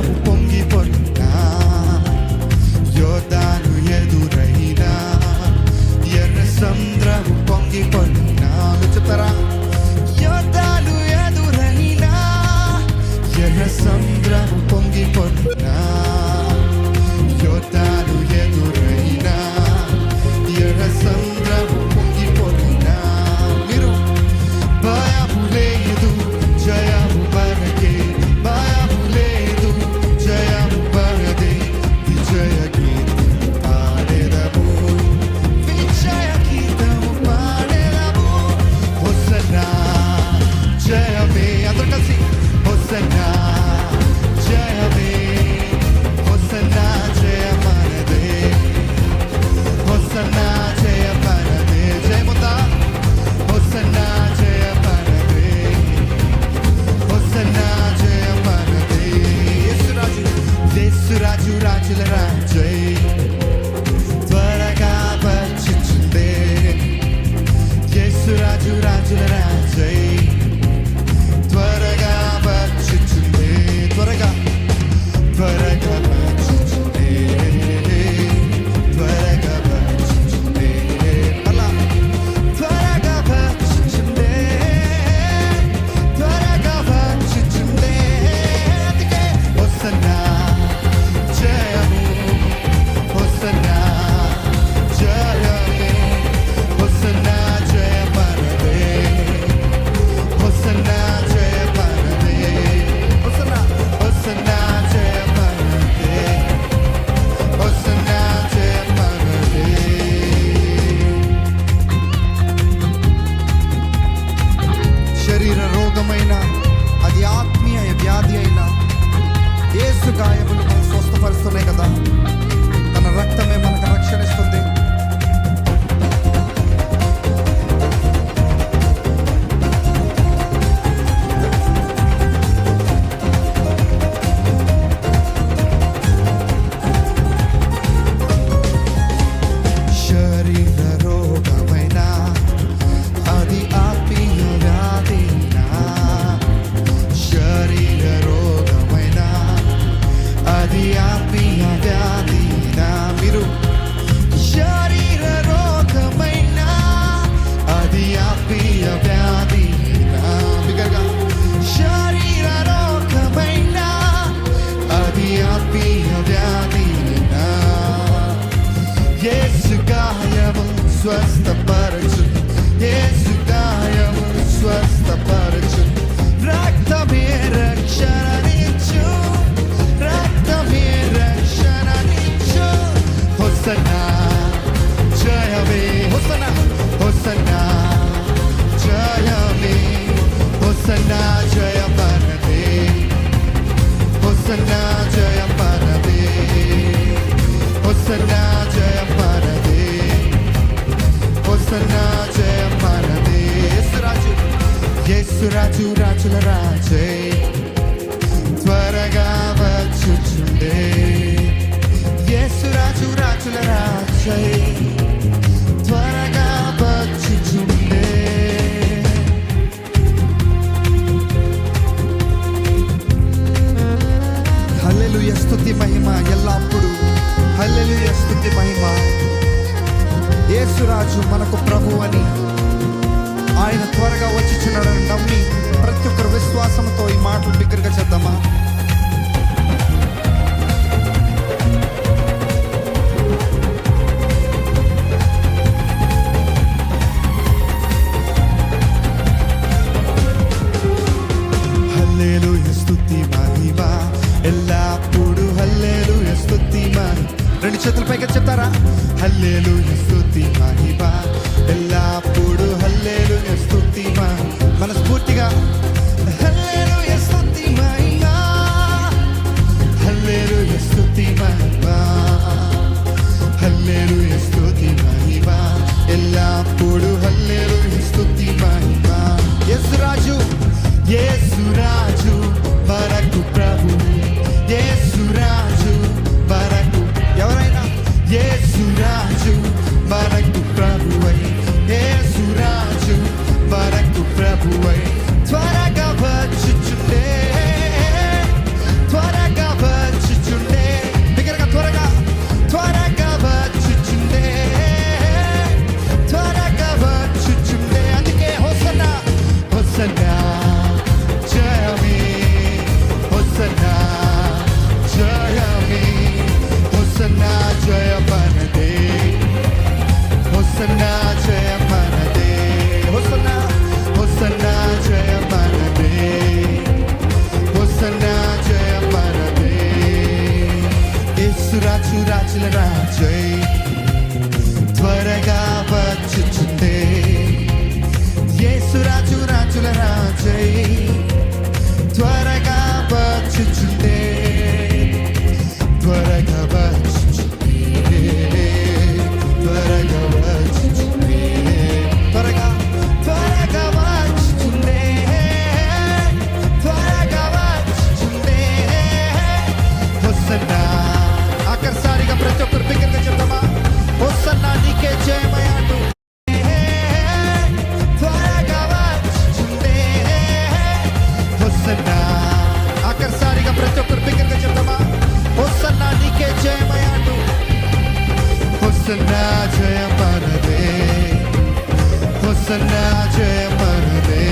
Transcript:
travel హొసన్నా జయం మనదే హొసన్నా జయం మనదే హొసన్నా జయం మనదే యేసురాజు యేసురాజు రాజుల రాజే. త్వరగా వచ్చుచుండే. యేసురాజు రాజుల రాజే. ఘనత స్థుతి మహిమ. యేసురాజు మనకు ప్రభు అని ఆయన త్వరగా వచ్చిచున్నాడని నమ్మి ప్రతి ఒక్కరు విశ్వాసంతో ఈ మాటలు బిగ్గరగా చేద్దామా? రెండు చేతుల పైకి చెప్తారా? హల్లేలు స్థుతి మహిమా. ఎల్లప్పుడు హల్లేలు స్థుతి మనస్ఫూర్తిగా. హల్లేలు స్థుతి మహిమా. హల్లేలు స్థుతి మహిమా. హల్లేలు స్థుతి మహిమా. ఎల్లప్పుడు హల్లేలు స్థుతి మహిమా. ఎస్ రాజు ఎస్ change. ಡಾಕ್ಟರ್ ಬಿಕರ್ ಗಜಪ್ರಮ ಹೊಸನ್ನ ಡಿ ಕೆ ಜಯಮಯಾಂಡು ಹೊಸನ್ನ ಜಯ ಮನವೇ ಹೊಸನ್ನ ಜಯ ಮನವೇ